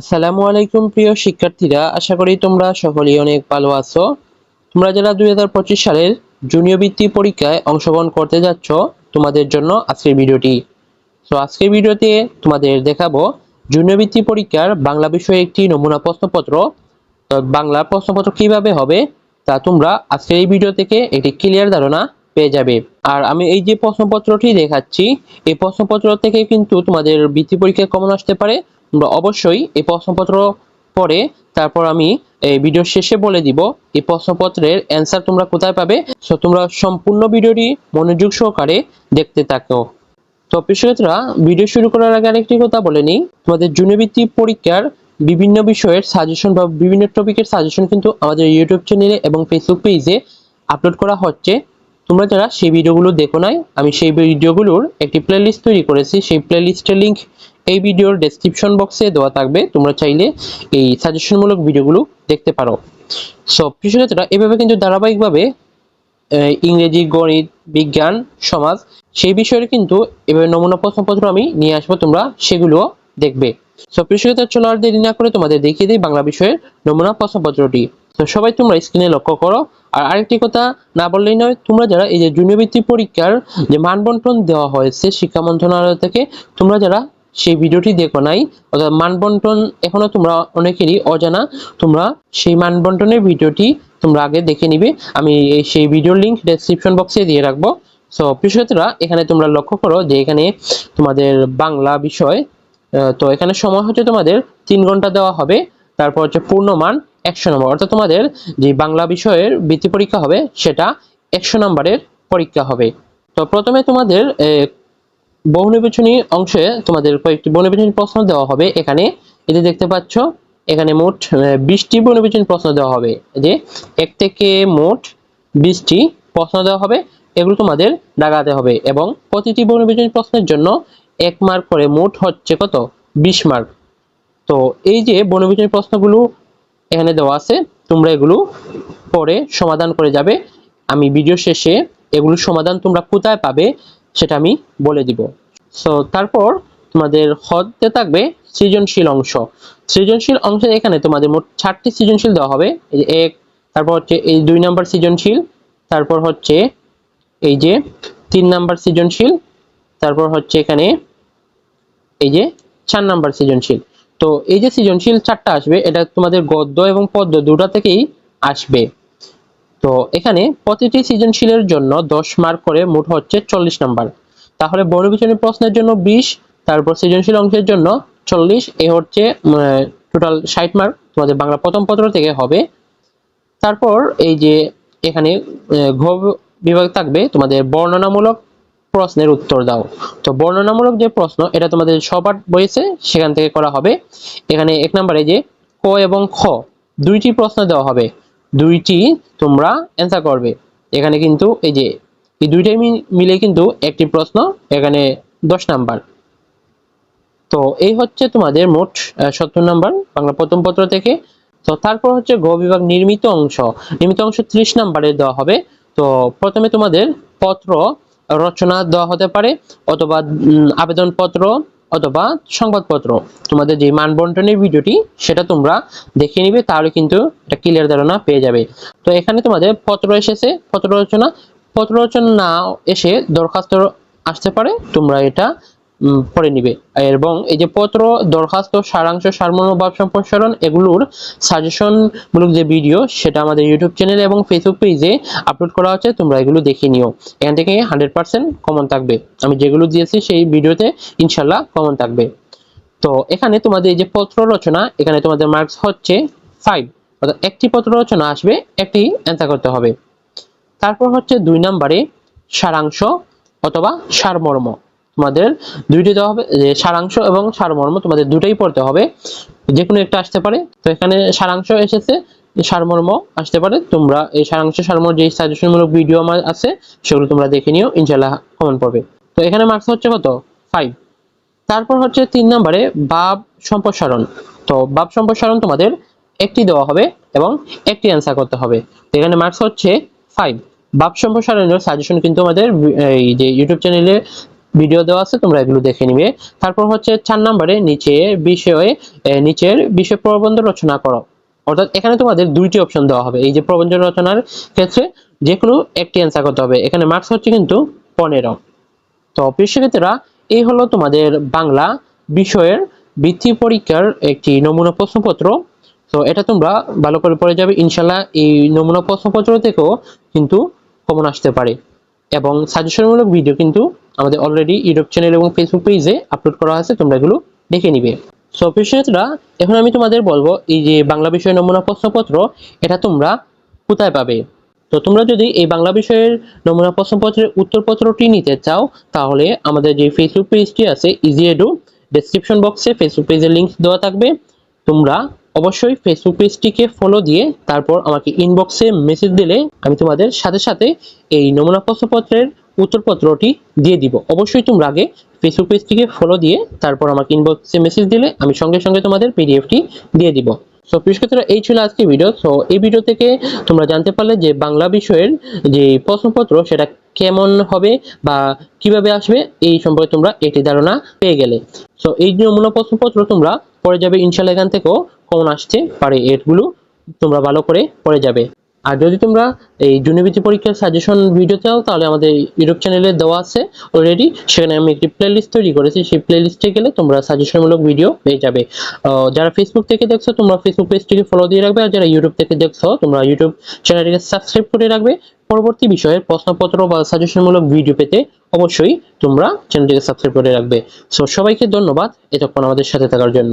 আসসালামু আলাইকুম প্রিয় শিক্ষার্থীরা, আশা করি তোমরা সকলেই অনেক ভালো আছো। তোমরা যারা দুই হাজার পঁচিশ সালের জুনিয়র বৃত্তি পরীক্ষায় অংশগ্রহণ করতে যাচ্ছ, তোমাদের জন্য আজকের ভিডিওটি। তো আজকের ভিডিওতে তোমাদের দেখাবো জুনিয়র বৃত্তি পরীক্ষার বাংলা বিষয়ে একটি নমুনা প্রশ্নপত্র। তো, বাংলা প্রশ্নপত্র কীভাবে হবে, তা তোমরা আজকের এই ভিডিও থেকে একটি ক্লিয়ার ধারণা পেয়ে যাবে। আর আমি এই যে প্রশ্নপত্রটি দেখাচ্ছি, এই প্রশ্নপত্র থেকে কিন্তু তোমাদের বৃত্তি পরীক্ষায় কমন আসতে পারে। তোমরা অবশ্যই এই প্রশ্নপত্র পরে তারপর আমি এই ভিডিওর শেষে বলে দিব, এই প্রশ্নপত্রের অ্যান্সার তোমরা কোথায় পাবে? সো তোমরা সম্পূর্ণ ভিডিওটি মনোযোগ সহকারে দেখতে থাকো। তো প্রিয়তরা ভিডিও শুরু করার আগে আরেকটি কথা বলে নিই। তোমাদের জুনিবৃত্তি পরীক্ষার বিভিন্ন বিষয়ের সাজেশন বা বিভিন্ন টপিকের সাজেশন কিন্তু আমাদের ইউটিউব চ্যানেলে এবং ফেসবুক পেজে আপলোড করা হচ্ছে। তোমরা যারা সেই ভিডিওগুলো দেখো নাই, আমি সেই ভিডিওগুলোর একটি প্লেলিস্ট তৈরি করেছি। সেই প্লেলিস্টের লিংক এই ভিডিওর ডেসক্রিপশন বক্সে দেওয়া থাকবে। তোমরা চাইলে এই সাজেশনমূলক ভিডিওগুলো দেখতে পারো। সো প্রিয়তরা এভাবে কিন্তু ধারাবাহিকভাবে ইংরেজি, গণিত, বিজ্ঞান, সমাজ, সেই বিষয়ে কিন্তু এভাবে নমুনা প্রশ্নপত্র আমি নিয়ে আসব। তোমরা সেগুলো দেখবে। সো প্রিয়তা চলো আর দেরি না করে তোমাদের দেখিয়ে দিই বাংলা বিষয়ের নমুনা প্রশ্নপত্রটি। তো সবাই তোমরা স্ক্রিনে লক্ষ্য করো। আর আরেকটি কথা না বললেই নয়, তোমরা যারা এই যে জুনিয়র বৃত্তি পরীক্ষার যে মানবন্টন দেওয়া হয়েছে শিক্ষা মন্ত্রণালয় থেকে, তোমরা যারা সেই ভিডিওটি দেখো নাই। অর্থাৎ মানবন্টন এখনও তোমরা অনেকেরই অজানা। তোমরা সেই মানবন্টনের ভিডিওটি তোমরা আগে দেখে নিবে। আমি সেই ভিডিওর লিংক ডেসক্রিপশন বক্সে দিয়ে রাখব। সো প্রিয়তরা এখানে তোমরা লক্ষ্য করো যে এখানে তোমাদের বাংলা বিষয় তো এখানে সময় হচ্ছে তোমাদের তিন ঘণ্টা দেওয়া হবে। তারপর হচ্ছে পূর্ণমান একশো নম্বর। অর্থাৎ তোমাদের যে বাংলা বিষয়ের বৃত্তি পরীক্ষা হবে, সেটা একশো নম্বরের পরীক্ষা হবে। তো প্রথমে তোমাদের বহুনির্বাচনী অংশে তোমাদের কয়েকটি বহুনির্বাচনী প্রশ্ন দেওয়া হবে এখানে। এটি দেখতে পাচ্ছ, এখানে মোট বিশটি বহুনির্বাচনী প্রশ্ন দেওয়া হবে। যে এক থেকে মোট বিশটি প্রশ্ন দেওয়া হবে, এগুলো তোমাদের দাগাতে হবে এবং প্রতিটি বহুনির্বাচনী প্রশ্নের জন্য এক মার্ক করে মোট হচ্ছে কত? বিশ মার্ক। তো এই যে বনবিজনী প্রশ্নগুলো এখানে দেওয়া আছে, তোমরা এগুলো পরে সমাধান করে যাবে। আমি ভিডিও শেষে এগুলোর সমাধান তোমরা কোথায় পাবে সেটা আমি বলে দিব। সো তারপর তোমাদের হতে থাকবে সৃজনশীল অংশ। সৃজনশীল অংশে এখানে তোমাদের মোট চারটি সৃজনশীল দেওয়া হবে। এই যে এক, তারপর হচ্ছে এই দুই নাম্বার সৃজনশীল, তারপর হচ্ছে এই যে তিন নাম্বার সৃজনশীল, তারপর হচ্ছে এখানে এই যে চার নাম্বার সৃজনশীল। তো এই যে সৃজনশীল চারটা আসবে, এটা তোমাদের গদ্য এবং পদ্য দুটা থেকেই আসবে। তো এখানে প্রতিটি সৃজনশীলের জন্য দশ মার্ক করে মোট হচ্ছে চল্লিশ নাম্বার। তাহলে বড় বর্ণবিচনী প্রশ্নের জন্য বিশ, তারপর সৃজনশীল অংশের জন্য চল্লিশ, এ হচ্ছে টোটাল ষাট মার্ক তোমাদের বাংলা প্রথম পত্র থেকে হবে। তারপর এই যে এখানে ঘ বিভাগ থাকবে, তোমাদের বর্ণনামূলক প্রশ্নের উত্তর দাও। তো বর্ণনামূলক যে প্রশ্ন, এটা তোমাদের সবার বইছে সেখান থেকে করা হবে। এখানে এক নম্বরে যে ক এবং খ, দুইটি প্রশ্ন দেওয়া হবে। দুইটি তোমরা অ্যান্সার করবে। এখানে কিন্তু এই যে এই দুইটাই মিলে কিন্তু একটি প্রশ্ন এখানে দশ নাম্বার। তো এই হচ্ছে তোমাদের মোট সত্তর নাম্বার বাংলা প্রথম পত্র থেকে। তো তারপর হচ্ছে গ বিভাগ নির্মিত অংশ। নির্মিত অংশ ত্রিশ নাম্বারে দেওয়া হবে। তো প্রথমে তোমাদের পত্র রচনা দেওয়া হতে পারে অথবা উম, আবেদনপত্র অথবা সংবাদপত্র। তোমাদের যে মান বন্টনের ভিডিওটি সেটা তোমরা দেখে নিবে তাহলে কিন্তু একটা ক্লিয়ার ধারণা পেয়ে যাবে। তো এখানে তোমাদের পত্র এসেছে পত্র রচনা। পত্র রচনা না এসে দরখাস্ত আসতে পারে, তোমরা এটা পড়ে নিবে। এবং এই যে পত্র, দরখাস্ত, সারাংশ, সারমর্ম ভাব সম্প্রসারণ, এগুলোর সাজেশন মূলক যে ভিডিও সেটা আমাদের ইউটিউব চ্যানেল এবং ফেসবুক পেজে আপলোড করা হচ্ছে তোমরা এগুলো দেখে নিও। এখান থেকে হান্ড্রেড পার্সেন্ট কমন থাকবে। আমি যেগুলো দিয়েছি, সেই ভিডিওতে ইনশাল্লাহ কমন থাকবে। তো এখানে তোমাদের এই যে পত্র রচনা, এখানে তোমাদের মার্কস হচ্ছে ফাইভ অর্থাৎ একটি পত্র রচনা আসবে, একটি অ্যান্সার করতে হবে। তারপর হচ্ছে দুই নম্বরে সারাংশ অথবা সারমর্ম। তোমাদের দুইটি দেওয়া হবে, যে সারাংশ এবং সারমর্ম তোমাদের দুটোই পড়তে হবে। যে কোনো একটা আসতে পারে। তো এখানে সারাংশ এসেছে, সারমর্ম আসতে পারে। তোমরা এই সারাংশ, সারমর্ম যে সাজেশনমূলক ভিডিও আমার আছে, সেগুলো তোমরা দেখে নিও ইনশাল্লাহ কমন পড়বে। তো এখানে মার্কস হচ্ছে কত? ফাইভ তারপর হচ্ছে তিন নম্বরে বাব সম্প্রসারণ। তো বাব সম্প্রসারণ তোমাদের একটি দেওয়া হবে এবং একটি অ্যান্সার করতে হবে। এখানে মার্কস হচ্ছে ফাইভ বাব সম্প্রসারণের সাজেশন কিন্তু আমাদের এই যে ইউটিউব চ্যানেলে ভিডিও দেওয়া আছে, তোমরা এগুলো দেখে নিবে। তারপর হচ্ছে চার নম্বরে নিচে বিষয়ে নিচের বিষয় প্রবন্ধ রচনা করো। অর্থাৎ এখানে তোমাদের দুইটি অপশন দেওয়া হবে। এই যে প্রবন্ধ রচনার ক্ষেত্রে যে কোনো একটি অ্যান্সার করতে হবে। এখানে মার্কস হচ্ছে কিন্তু পনেরো। তো শিক্ষার্থীরা, এই হলো তোমাদের বাংলা বিষয়ের বৃত্তি পরীক্ষার একটি নমুনা প্রশ্নপত্র। তো এটা তোমরা ভালো করে পড়ে যাবে। ইনশাল্লাহ এই নমুনা প্রশ্নপত্র থেকেও কিন্তু কমন আসতে পারে। এবং সাজেশনমূলক ভিডিও কিন্তু আমাদের অলরেডি ইউটিউব চ্যানেল এবং ফেসবুক পেজে আপলোড করা আছে, তোমরা এগুলো দেখে নিবে। সো প্রিয় এখন আমি তোমাদের বলব, এই যে বাংলা বিষয় নমুনা প্রশ্নপত্র, এটা তোমরা কোথায় পাবে? তো তোমরা যদি এই বাংলা বিষয়ের নমুনা প্রশ্নপত্রের উত্তরপত্রটি নিতে চাও, তাহলে আমাদের যে ফেসবুক পেজটি আছে ইজি এডু ডেসক্রিপশন বক্সে ফেসবুক পেজের লিঙ্ক দেওয়া থাকবে। তোমরা অবশ্যই ফেসবুক পেজটিকে ফলো দিয়ে তারপর আমাকে ইনবক্সে মেসেজ দিলে আমি তোমাদের সাথে সাথে এই নমুনা প্রশ্নপত্রের উত্তরপত্রটি দিয়ে দিব। অবশ্যই তোমরা আগে ফেসবুক পেজটিকে ফলো দিয়ে তারপর আমাকে ইনবক্সে মেসেজ দিলে আমি সঙ্গে সঙ্গে তোমাদের পিডিএফটি দিয়ে দিব। সো প্রিয় এই ছিল আজকে ভিডিও সো এই ভিডিও থেকে তোমরা জানতে পারলে যে বাংলা বিষয়ের যে প্রশ্নপত্র, সেটা কেমন হবে বা কীভাবে আসবে, এই সম্পর্কে তোমরা একটি ধারণা পেয়ে গেলে। সো এই নমুনা প্রশ্নপত্র তোমরা পড়ে যাবে, ইনশাল্লাহ এখান থেকেও কমন আসতে পারে এগুলো তোমরা ভালো করে পড়ে যাবে। আর যদি তোমরা এই জুনিভিটি পরীক্ষার সাজেশন ভিডিও চাও, তাহলে আমাদের ইউটিউব চ্যানেলে দেওয়া আছে অলরেডি সেখানে আমি একটি প্লেলিস্ট তৈরি করেছি। সেই প্লেলিস্টে গেলে তোমরা সাজেশনমূলক ভিডিও পেয়ে যাবে। যারা ফেসবুক থেকে দেখছ, তোমরা ফেসবুক পেজটিকে ফলো দিয়ে রাখবে। আর যারা ইউটিউব থেকে দেখছ, তোমরা ইউটিউব চ্যানেলটিকে সাবস্ক্রাইব করে রাখবে। পরবর্তী বিষয়ের প্রশ্নপত্র বা সাজেশনমূলক ভিডিও পেতে অবশ্যই তোমরা চ্যানেলটিকে সাবস্ক্রাইব করে রাখবে। সো সবাইকে ধন্যবাদ এতক্ষণ আমাদের সাথে থাকার জন্য।